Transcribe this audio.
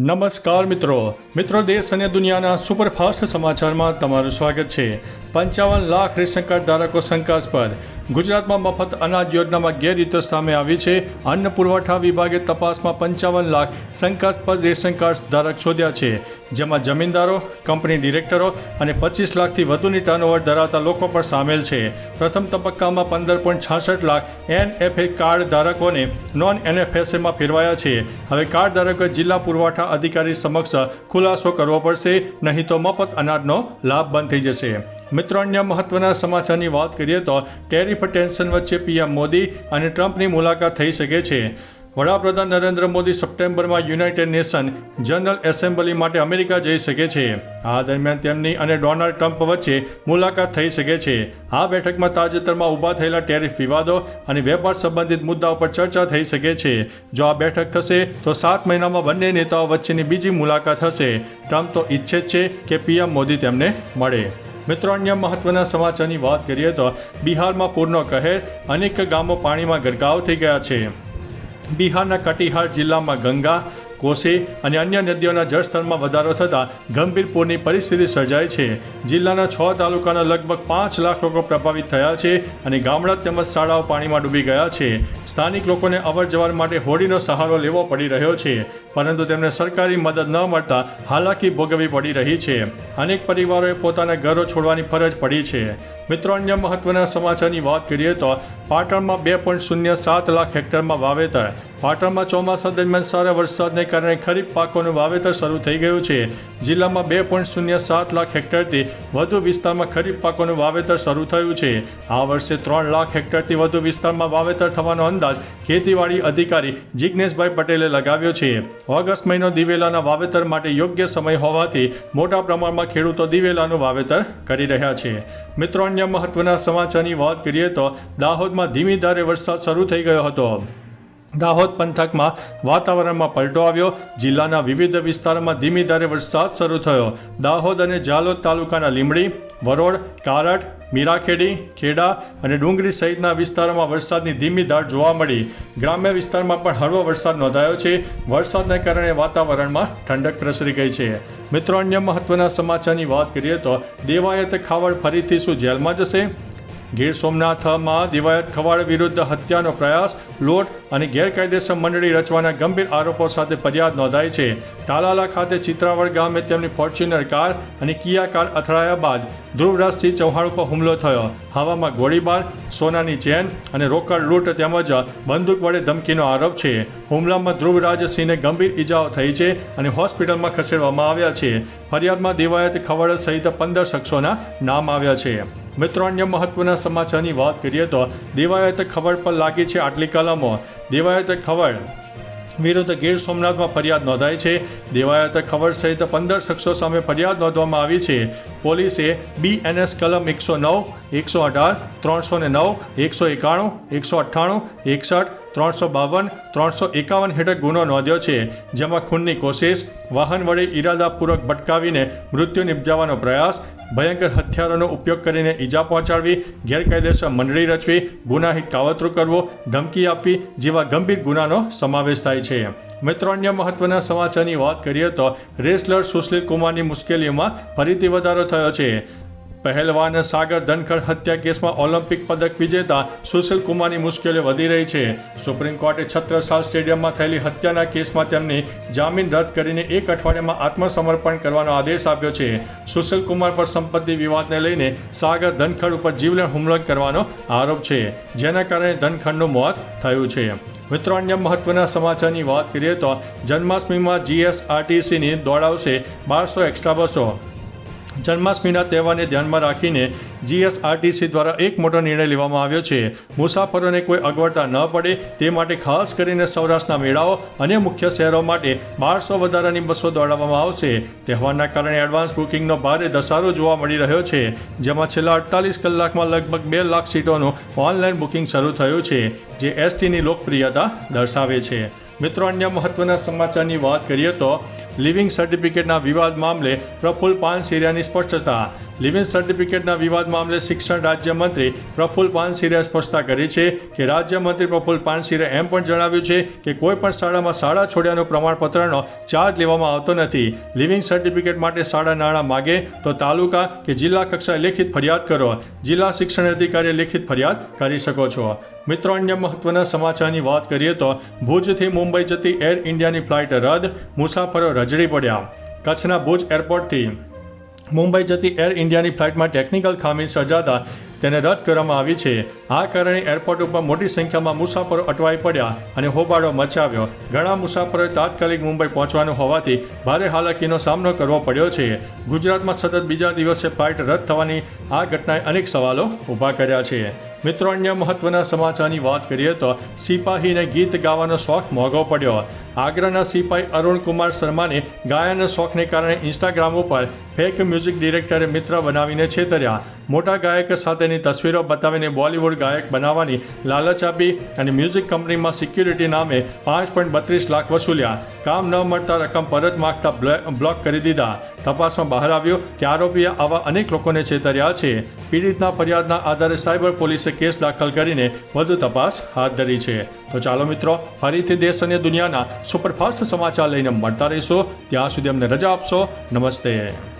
નમસ્કાર મિત્રો. મિત્રો, દેશ અને દુનિયાના સુપરફાસ્ટ સમાચારમાં તમારું સ્વાગત છે. પંચાવન લાખ રેશન કાર્ડ ધારકો શંકાસ્પદ. ગુજરાતમાં મફત અનાજ યોજનામાં ગેરરીતો સામે આવી છે. અન્ન પુરવઠા વિભાગે તપાસમાં પંચાવન લાખ શંકાસ્પદ રેશન કાર્ડ ધારક શોધ્યા છે. જેમાં જમીનદારો, કંપની ડિરેક્ટરો અને પચીસ લાખથી વધુની ટર્નઓવર ધરાવતા લોકો પણ સામેલ છે. પ્રથમ તબક્કામાં પંદર પોઈન્ટ છાસઠ લાખ એનએફએ કાર્ડ ધારકોને નોન એનએફએસએમાં ફેરવાયા છે. હવે કાર્ડ ધારકોએ જિલ્લા પુરવઠા અધિકારી સમક્ષ ખુલાસો કરવો પડશે, નહીં તો મફત અનાજનો લાભ બંધ થઈ જશે. મિત્રો, અન્ય મહત્વના સમાચારની વાત કરીએ તો ટેરિફ ટેન્શન વચ્ચે પીએમ મોદી અને ટ્રમ્પની મુલાકાત થઈ શકે છે. વડાપ્રધાન નરેન્દ્ર મોદી સપ્ટેમ્બરમાં યુનાઇટેડ નેશન જનરલ એસેમ્બલી માટે અમેરિકા જઈ શકે છે. આ દરમિયાન તેમની અને ડોનાલ્ડ ટ્રમ્પ વચ્ચે મુલાકાત થઈ શકે છે. આ બેઠકમાં તાજેતરમાં ઊભા થયેલા ટેરિફ વિવાદો અને વેપાર સંબંધિત મુદ્દાઓ પર ચર્ચા થઈ શકે છે. જો આ બેઠક થશે, તો સાત મહિનામાં બંને નેતાઓ વચ્ચેની બીજી મુલાકાત હશે. ટ્રમ્પ તો ઈચ્છે છે કે પીએમ મોદી તેમને મળે. મિત્રો, અન્ય મહત્વના સમાચારની વાત કરીએ તો બિહારમાં પૂરનો કહેર, અનેક ગામો પાણીમાં ગરકાવ થઈ ગયા છે. બિહારના કટિહાર જિલ્લામાં ગંગા, કોસી અને અન્ય નદીઓના જળસ્તરમાં વધારો થતાં ગંભીર પૂરની પરિસ્થિતિ સર્જાઈ છે. જિલ્લાના છ તાલુકાના લગભગ પાંચ લાખ લોકો પ્રભાવિત થયા છે અને ગામડા તેમજ શાળાઓ પાણીમાં ડૂબી ગયા છે. સ્થાનિક લોકોને અવર જવર માટે હોડીનો સહારો લેવો પડી રહ્યો છે. પરંતુ તેમને સરકારી મદદ ન મળતા હાલાકી ભોગવવી પડી રહી છે. અનેક પરિવારોએ પોતાના ઘરો છોડવાની ફરજ પડી છે. મિત્રો, અન્ય મહત્વના સમાચારની વાત કરીએ તો પાટણમાં બે પોઈન્ટ શૂન્ય સાત લાખ હેક્ટરમાં વાવેતર. પાટણમાં ચોમાસા દરમિયાન સારા વરસાદને કારણે ખરીફ પાકોનું વાવેતર શરૂ થઈ ગયું છે. જિલ્લામાં બે પોઈન્ટ શૂન્ય સાત લાખ હેક્ટરથી વધુ વિસ્તારમાં ખરીફ પાકોનું વાવેતર શરૂ થયું છે. આ વર્ષે ત્રણ લાખ હેક્ટરથી વધુ વિસ્તારમાં વાવેતર થવાનો અંદાજ ખેતીવાડી અધિકારી જિજ્ઞેશભાઈ પટેલે લગાવ્યો છે. ઓગસ્ટ મહિનો દિવેલાના વાવેતર માટે યોગ્ય સમય હોવાથી મોટા પ્રમાણમાં ખેડૂતો દિવેલાનું વાવેતર કરી રહ્યા છે. મિત્રો, અન્ય મહત્વના સમાચારની વાત કરીએ તો દાહોદમાં ધીમી ધારે વરસાદ શરૂ થઈ ગયો હતો. દાહોદ પંથકમાં વાતાવરણમાં પલટો આવ્યો. જિલ્લાના વિવિધ વિસ્તારોમાં ધીમી ધારે વરસાદ શરૂ થયો. દાહોદ અને જાલોદ તાલુકાના લીમડી વરોડ કારટ મીરાખેડી, ખેડા અને ડુંગરી સહિતના વિસ્તારોમાં વરસાદની ધીમી ધાર જોવા મળી. ગ્રામ્ય વિસ્તારમાં પણ હળવો વરસાદ નોંધાયો છે. વરસાદને કારણે વાતાવરણમાં ઠંડક પ્રસરી ગઈ છે. મિત્રો, અન્ય મહત્વના સમાચારની વાત કરીએ તો દેવાયત ખાવડ ફરીથી શું જેલમાં જશે? ગીર સોમનાથમાં દિવાયત ખવાડ વિરુદ્ધ હત્યાનો પ્રયાસ, લોટ અને ગેરકાયદેસર મંડળી રચવાના ગંભીર આરોપો સાથે ફરિયાદ નોંધાઈ છે. તાલાલા ખાતે ચિત્રાવડ ગામે તેમની ફોર્ચ્યુનર કાર અને કિયા કાર અથડાયા બાદ ધ્રુવરાજસિંહ ચૌહાણ ઉપર હુમલો થયો. હવામાં ગોળીબાર, સોનાની ચેન અને રોકડ લૂંટ તેમજ બંદૂક વડે ધમકીનો આરોપ છે. હુમલામાં ધ્રુવરાજસિંહને ગંભીર ઈજાઓ થઈ છે અને હોસ્પિટલમાં ખસેડવામાં આવ્યા છે. ફરિયાદમાં દિવાયત ખવડ સહિત પંદર શખ્સોના નામ આવ્યા છે. મિત્રો, અન્ય મહત્વના સમાચારની વાત કરીએ તો દેવાયત ખબર પર લાગી છે આટલી કલમો. દેવાયત ખબર વિરુદ્ધ ગીર સોમનાથમાં ફરિયાદ નોંધાઈ છે. દેવાયત ખબર સહિત પંદર શખ્સો સામે ફરિયાદ નોંધવામાં આવી છે. પોલીસે બીએનએસ કલમ એકસો નવ, એકસો અઢાર, ત્રણસો ને નવ, એકસો એકાણું, એકસો અઠ્ઠાણું, એકસઠ ત્રણસો બાવન, ત્રણસો એકાવન હેઠળ ગુનો નોંધ્યો છે, જેમાં ખૂનની કોશિશ, વાહન વડે ઇરાદાપૂર્વક ભટકાવીને મૃત્યુ નિપજાવવાનો પ્રયાસ, ભયંકર હથિયારોનો ઉપયોગ કરીને ઈજા પહોંચાડવી, ગેરકાયદેસર મંડળી રચવી, ગુનાહિત કાવતરું કરવો, ધમકી આપવી જેવા ગંભીર ગુનાનો સમાવેશ થાય છે. મિત્રો, અન્ય મહત્વના સમાચારની વાત કરીએ તો રેસલર સુશીલ કુમારની મુશ્કેલીઓમાં ફરીથી વધારો થયો છે. પહેલવાન સાગર ધનખડ હત્યા કેસમાં ઓલિમ્પિક પદક વિજેતા સુશીલ કુમારની મુશ્કેલીઓ વધી રહી છે. સુપ્રીમ કોર્ટે છત્રસાલ સ્ટેડિયમમાં થયેલી હત્યાના કેસમાં તેમની જામીન રદ કરીને એક અઠવાડિયામાં આત્મસમર્પણ કરવાનો આદેશ આપ્યો છે. સુશીલ કુમાર પર સંપત્તિ વિવાદને લઈને સાગર ધનખડ ઉપર જીવલેણ હુમલો કરવાનો આરોપ છે, જેના કારણે ધનખડનું મોત થયું છે. મિત્રો, અન્ય મહત્વના સમાચારની વાત કરીએ તો જન્માષ્ટમીમાં જીએસઆરટીસીની દોડાવશે બારસો એક્સ્ટ્રા બસો. જન્માષ્ટમીના તહેવારને ધ્યાનમાં રાખીને જીએસઆરટીસી દ્વારા એક મોટો નિર્ણય લેવામાં આવ્યો છે. મુસાફરોને કોઈ અગવડતા ન પડે તે માટે ખાસ કરીને સૌરાષ્ટ્રના મેળાઓ અને મુખ્ય શહેરો માટે બારસો વધારાની બસો દોડાવવામાં આવશે. તહેવારના કારણે એડવાન્સ બુકિંગનો ભારે ધસારો જોવા મળી રહ્યો છે, જેમાં છેલ્લા અડતાલીસ કલાકમાં લગભગ બે લાખ સીટોનું ઓનલાઈન બુકિંગ શરૂ થયું છે, જે એસટીની લોકપ્રિયતા દર્શાવે છે. મિત્રો, અન્ય મહત્વના સમાચારની વાત કરીએ તો લિવિંગ સર્ટિફિકેટના વિવાદ મામલે પ્રફુલ પાનસિરિયાની સ્પષ્ટતા. લિવિંગ સર્ટિફિકેટના વિવાદ મામલે શિક્ષણ રાજ્યમંત્રી પ્રફુલ પાનસિરિયા સ્પષ્ટતા કરી છે કે રાજ્યમંત્રી પ્રફુલ પાનસિરિયા એમ પણ જણાવ્યું છે કે કોઈ પણ શાળામાં શાળા છોડ્યાનું પ્રમાણપત્રનો ચાર્જ લેવામાં આવતો નથી. લિવિંગ સર્ટિફિકેટ માટે શાળા નાણાં માગે તો તાલુકા કે જિલ્લા કક્ષાએ લેખિત ફરિયાદ કરો. જિલ્લા શિક્ષણ અધિકારીએ લેખિત ફરિયાદ કરી શકો છો. મિત્રો, અન્ય મહત્વના સમાચારની વાત કરીએ તો ભુજથી મુંબઈ જતી એર ઇન્ડિયાની ફ્લાઇટ રદ. મુસાફરો રજડી પડ્યા. કચ્છના ભુજ એરપોર્ટથી મુંબઈ જતી એર ઇન્ડિયાની ફ્લાઇટમાં ટેકનિકલ ખામી સર્જાતા તેને રદ કરવામાં આવી છે. આ કારણે એરપોર્ટ ઉપર મોટી સંખ્યામાં મુસાફરો અટવાઈ પડ્યા અને હોબાળો મચાવ્યો. ઘણા મુસાફરોએ તાત્કાલિક મુંબઈ પહોંચવાનું હોવાથી ભારે હાલાકીનો સામનો કરવો પડ્યો છે. ગુજરાતમાં સતત બીજા દિવસે ફ્લાઇટ રદ થવાની આ ઘટનાએ અનેક સવાલો ઊભા કર્યા છે. મિત્રો, અન્ય મહત્વના સમાચારની વાત કરીએ તો સિપાહીને ગીત ગાવાનો શોખ મોંઘો પડ્યો. આગ્રાના સિપાહી અરુણ કુમાર શર્માને ગાયનના શોખને કારણે ઇન્સ્ટાગ્રામ ઉપર ફેક મ્યુઝિક ડિરેક્ટરે મિત્ર બનાવીને છેતર્યા. મોટા ગાયક સાથેની તસવીરો બતાવીને બોલિવૂડ ગાયક બનાવવાની લાલચ આપી અને મ્યુઝિક કંપનીમાં સિક્યુરિટી નામે પાંચ પોઈન્ટ બત્રીસ લાખ વસૂલ્યા. કામ ન મળતા રકમ પરત માગતા બ્લે- બ્લોક કરી દીધા. તપાસમાં બહાર આવ્યું કે આરોપીએ આવા અનેક લોકોને છેતર્યા છે. પીડિતના ફરિયાદના આધારે સાયબર પોલીસે કેસ દાખલ કરીને વધુ તપાસ હાથ ધરી છે. તો ચાલો મિત્રો, ફરીથી દેશ અને દુનિયાના સુપરફાસ્ટ સમાચાર લઈને મળતા રહીશું. ત્યાં સુધી અમને રજા આપશો. નમસ્તે.